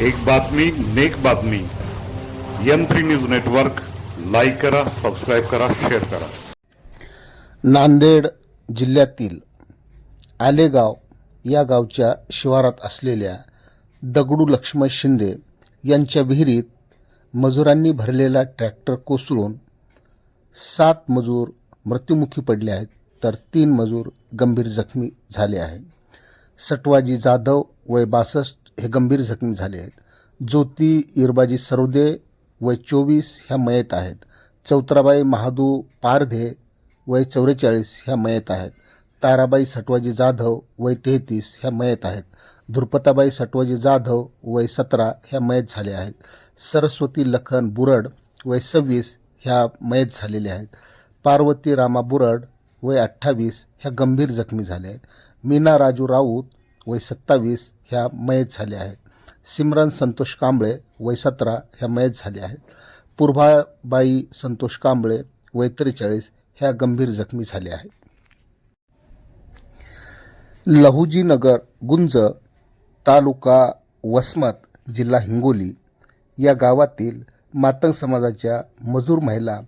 एक बातमी नेक बातमी. M three news network like करा सबस्क्राईब करा शेअर करा. नांदेड जिल्ह्यातील आलेगाव या गावच्या शिवारात असलेल्या दगडू लक्ष्मण शिंदे यांच्या विहिरीत मजुरांनी भरलेला ट्रॅक्टर कोसळून सात मजूर मृत्युमुखी पडले आहेत तर तीन मजूर गंभीर जखमी झाले आहेत. सटवाजी जाधव वय बासष्ट हे गंभीर जखमी झाले आहेत. ज्योती इरबाजी सरोदे वय चोवीस ह्या मयत आहेत. चौत्राबाई महादू पारधे वय चौवेचाळीस ह्या मयत आहेत. ताराबाई सटवाजी जाधव वय तेहतीस ह्या मयत आहेत. धुरपताबाई सटवाजी जाधव वय सतरा ह्या मयत झाल्या आहेत. सरस्वती लखन बुरड वय सव्वीस ह्या मयत झालेल्या आहेत. पार्वती रामा बुरड वय अठ्ठावीस ह्या गंभीर जखमी झाल्या आहेत. मीना राजू राऊत वय सत्तावीस ह्या मयत झाल्या आहेत. सिमरन संतोष कांबळे वय सतरा ह्या मयत झाल्या आहेत. पूर्भाबाई संतोष कांबळे वय त्रेचाळीस ह्या गंभीर जखमी झाल्या आहेत. लहुजीनगर गुंज तालुका वसमत जिल्हा हिंगोली या गावातील मातंग समाजाच्या मजूर महिला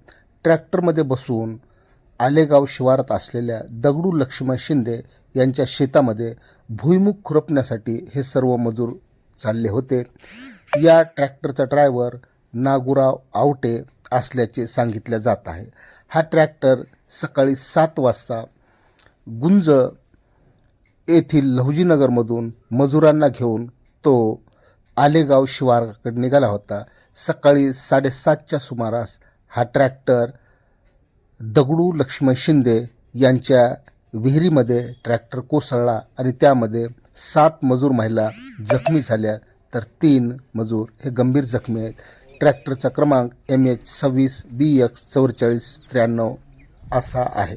ट्रॅक्टरमध्ये बसून आलेगाव शिवारात असलेल्या दगडू लक्ष्मण शिंदे यांच्या शेतामध्ये भुईमुख खुरपण्यासाठी हे सर्व मजूर चालले होते. या ट्रॅक्टरचा ड्रायव्हर नागुराव आवटे असल्याचे सांगितले जात आहे. हा ट्रॅक्टर सकाळी सात वाजता गुंज येथील लहुजीनगरमधून मजुरांना घेऊन तो आलेगाव शिवाराकडे निघाला होता. सकाळी साडेसातच्या सुमारास हा ट्रॅक्टर दगडू लक्ष्मण शिंदे यांच्या विहिरीमध्ये ट्रॅक्टर कोसळला आणि त्यामध्ये सात मजूर महिला जखमी झाल्या. तर तीन मजूर हे गंभीर जखमी आहेत. ट्रॅक्टरचा क्रमांक एम एच सव्वीस बी एक्स चौवेचाळीस त्र्याण्णव असा आहे.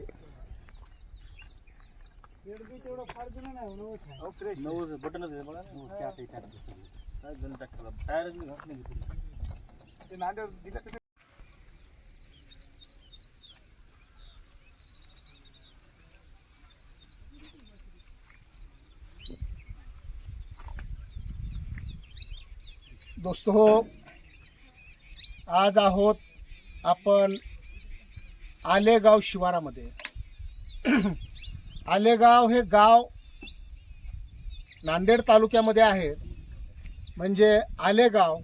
दोस्त हो आज आहोत आपण आलेगाव शिवारामध्ये. आलेगाव हे गाव नांदेड तालुक्यामध्ये आहे. म्हणजे आलेगाव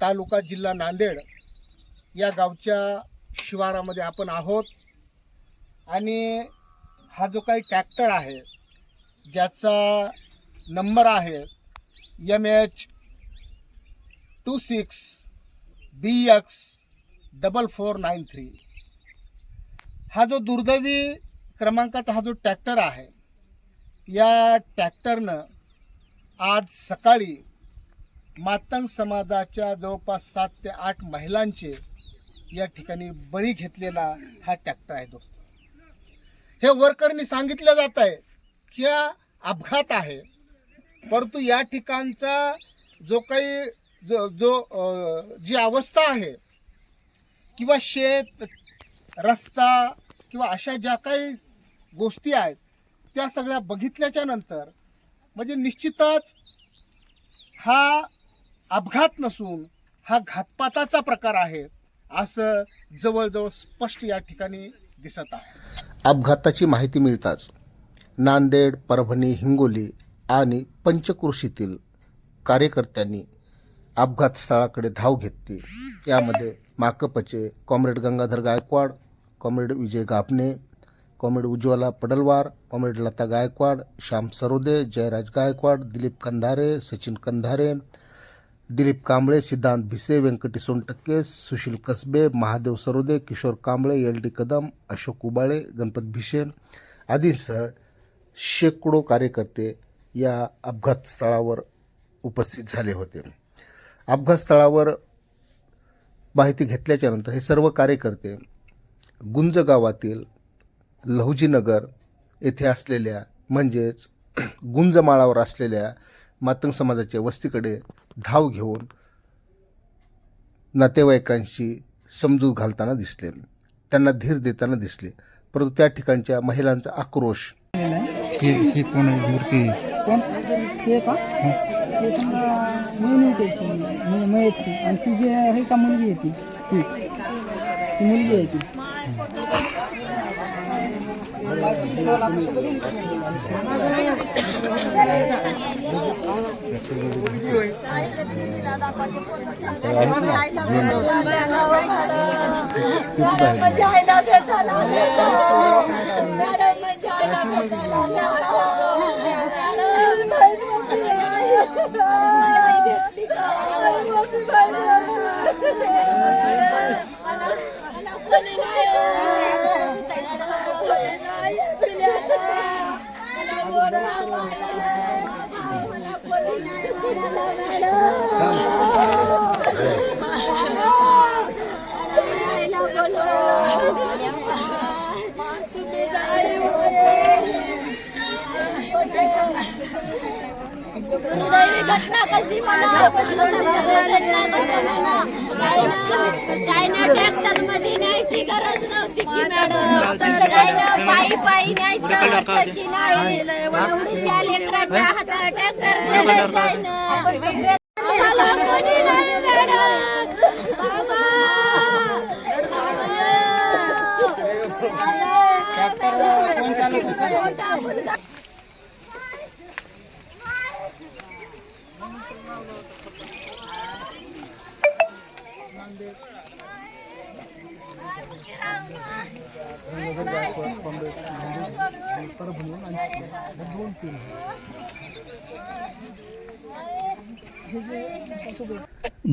तालुका जिल्हा नांदेड या गावच्या शिवारामध्ये आपण आहोत. आणि हा जो काही ट्रॅक्टर आहे ज्याचा नंबर आहे M H two six B X double four nine three हा जो दुर्दैवी क्रमांकाचा हा जो ट्रॅक्टर आहे या ट्रॅक्टरनं आज सकाळी मातंग समाजाच्या जवळपास सात ते आठ महिलांचे या ठिकाणी बळी घेतलेला हा ट्रॅक्टर आहे दोस्त. हे वर्करनी सांगितलं जात आहे की हा अपघात आहे परंतु या ठिकाणचा जो काही जो जो जी अवस्था आहे किंवा शेत रस्ता किंवा अशा ज्या काही गोष्टी आहेत त्या सगळ्या बघितल्याच्या नंतर म्हणजे निश्चितच हा अपघात नसून हा घातपाताचा प्रकार आहे असं जवळजवळ स्पष्ट या ठिकाणी दिसत आहे. अपघाताची माहिती मिळताच नांदेड परभणी हिंगोली आणि पंचकृषीतील कार्यकर्त्यांनी अपघात स्थळाकडे धाव घेतली. यामध्ये माकपचे comrade Gangadhar Gaikwad comrade Vijay Gabhane comrade Ujjwala Padalwar comrade Lata Gaikwad Shyam Sarode Jayraj Gaikwad Dilip Kandhare Sachin Kandhare Dilip Kamble Siddhant Bhise Vyankati Sontakke Sushil Kasbe Mahadev Sarode Kishor Kamble L D Kadam Ashok Ubale Ganpat Bhishe आदींसह शेकडो कार्यकर्ते या अपघात स्थळावर उपस्थित झाले होते. अपघात स्थळावर माहिती घेतल्याच्या नंतर हे सर्व कार्यकर्ते गुंज गावातील लहुजीनगर येथे असलेल्या म्हणजेच गुंजमाळावर असलेल्या मातंग समाजाच्या वस्तीकडे धाव घेऊन नातेवाईकांशी समजूत घालताना दिसले. त्यांना धीर देताना दिसले. परंतु त्या ठिकाणच्या महिलांचा आक्रोश. ही ही कोण मूर्ती? कोण? हे का? ते समजा मिळून त्याची म्हणजे मयतची. आणि ती जी आहे का मुलगी आहे ती? ती. ती मुलगी आहे ती. दुर्दैवी कशी चायना ट्रॅक्टरमध्ये न्यायची गरज नव्हती की मॅडम पायी पायी न्यायचं की नाही लेकराच्या हातात ट्रॅक्टर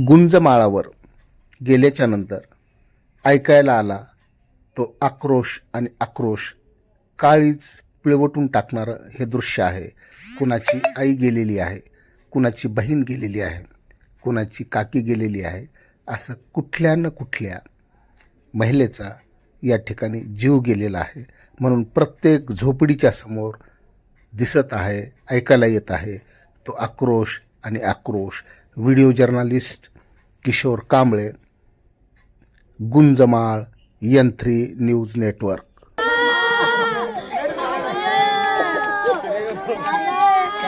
गुंजमाळावर गेल्याच्यानंतर ऐकायला आला तो आक्रोश आणि आक्रोश. काळीच पिळवटून टाकणारं हे दृश्य आहे. कुणाची आई गेलेली आहे. कुणाची बहीण गेलेली आहे कुणाची काकी गेलेली आहे असं कुठल्या न कुठल्या महिलेचा या ठिकाणी जीव गेलेला आहे म्हणून प्रत्येक झोपडीच्या समोर दिसत आहे ऐकायला येत आहे. तो आक्रोश आणि आक्रोश. व्हिडिओ जर्नालिस्ट किशोर कांबळे गुंजमाळ यंत्री न्यूज नेटवर्क.